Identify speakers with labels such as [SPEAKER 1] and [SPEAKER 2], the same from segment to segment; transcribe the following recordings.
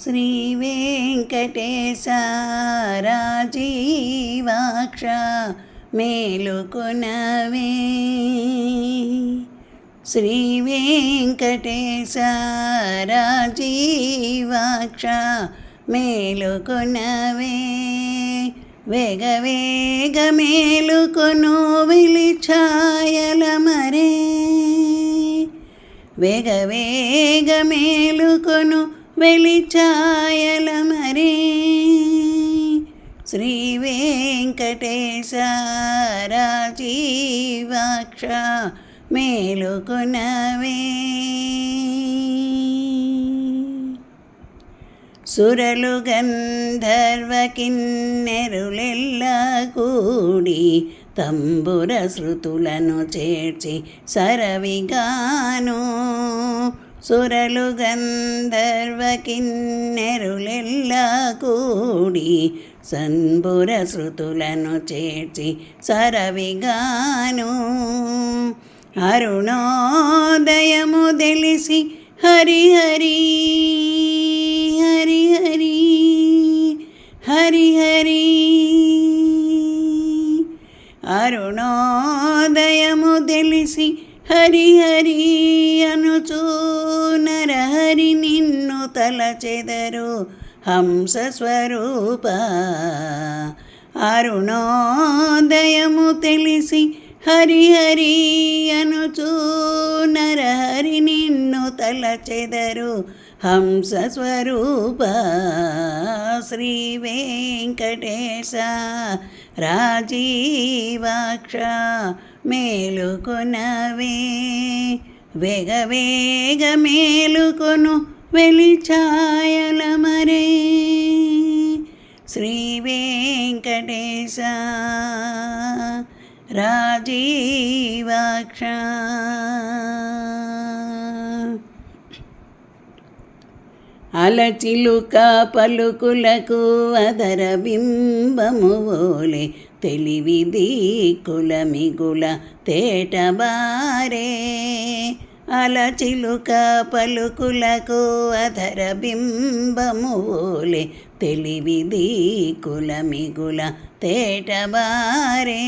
[SPEAKER 1] శ్రీ వెంకటేశ మేలుకునవే. శ్రీ వెంకటేశ మేలుకునవే. మేలుకొనవే వేగ వేగ మేలుకొను విలిఛాయల మరే వేగ వేగ మేలుకొను వెలిచాయల మరే శ్రీ వెంకటేశ రాజీవాక్ష మేలుకొనవే. సురలు గంధర్వ కిన్నెరులెల్లా కూడి తంబుర శృతులను చేర్చి సరవిగాను. సురలు గంధర్వ కిన్నెరులెల్ల కూడి సంబుర శృతులను చేర్చి సరవిగాను అరుణోదయము తెలిసి హరి హరి హరి హరి హరి హరి అరుణోదయము తెలిసి హరి హరి అనుచూ నరహరి నిన్ను తలచెదరు హంస స్వరూప. అరుణోదయము తెలిసి హరి హరి అనుచూ నరహరి నిన్ను తలచెదరు హంస స్వరూప. శ్రీ వెంకటేశ రాజీవాక్ష మేలుకునవే. వేగ వేగ మేలుకొను వెలిచాయల మరే. శ్రీ వెంకటేశ రాజీవాక్ష. అలచిలుక పలుకులకు అదర బింబము ఓలే తెలివి దీకుల మిగుల తేటబారే అలచిలుక పలుకులకు అధర బింబము ఓలే తెలివి దిక్కుల తేటబారే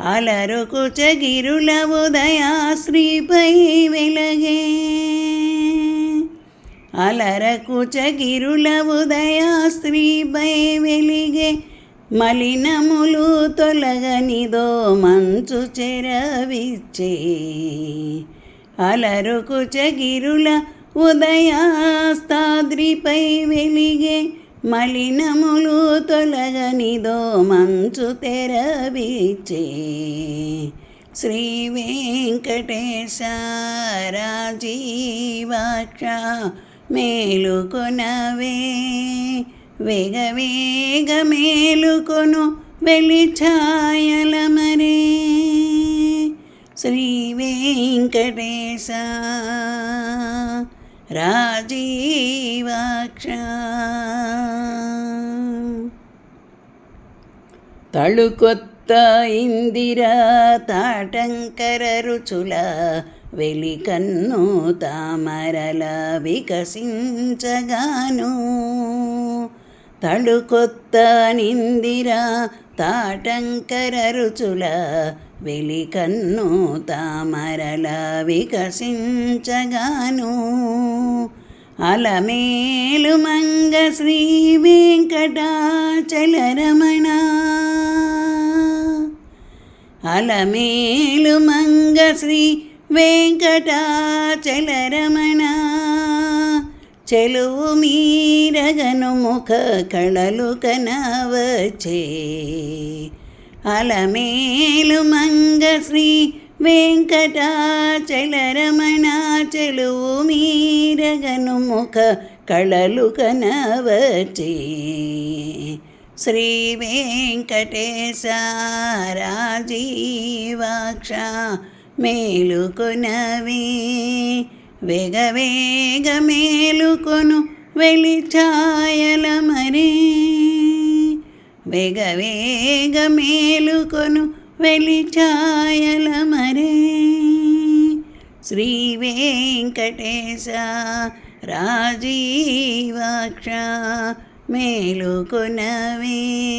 [SPEAKER 1] అలరుకు చగిరుల ఉదయా శ్రీపై వెలగే. అలరకు చగిరుల ఉదయా శ్రీపై వెలిగే. మలినములు తొలగనిదో మంచు చెరవిచ్చే. అలరుకు చగిరుల ఉదయాస్తాద్రిపై వెలిగే మలినములు తొలగనిదో మంచు తెరవిచ్చే శ్రీ వెంకటేశ రాజీవాక్ష మేలుకొనవే. వేగ వేగ మేలుకొను వెలిఛాయల మరే శ్రీ వెంకటేశ రాజీవాక్ష. తళుకొత్త ఇందిర తాటంకర రుచుల వెలికన్ను తామరల వికసించగాను. తళుకొత్త నిందిర తాటంకర రుచుల వెలికన్ను తామరల వికసించగాను. అలమేలు మంగ శ్రీ వెంకటాచలరమణ. అలమేలు మంగ శ్రీ వెంకటాచలరమణ. చెలువు మీరగను ముఖ కళలు కనవచే అలమేలు మంగ శ్రీ వెంకటాచలరమణ చెలువు మీరగను ముఖ కళలు కనవచే. శ్రీ వెంకటేశ రాజీవాక్ష మేలుకొనవే వేగ వేగ మేలుకొను వెలిఛాయల మరే. వేగ వేగ మేలుకొను వెలిచాయలమరే. శ్రీ వెంకటేశ రాజీవాక్ష మేలుకునవే.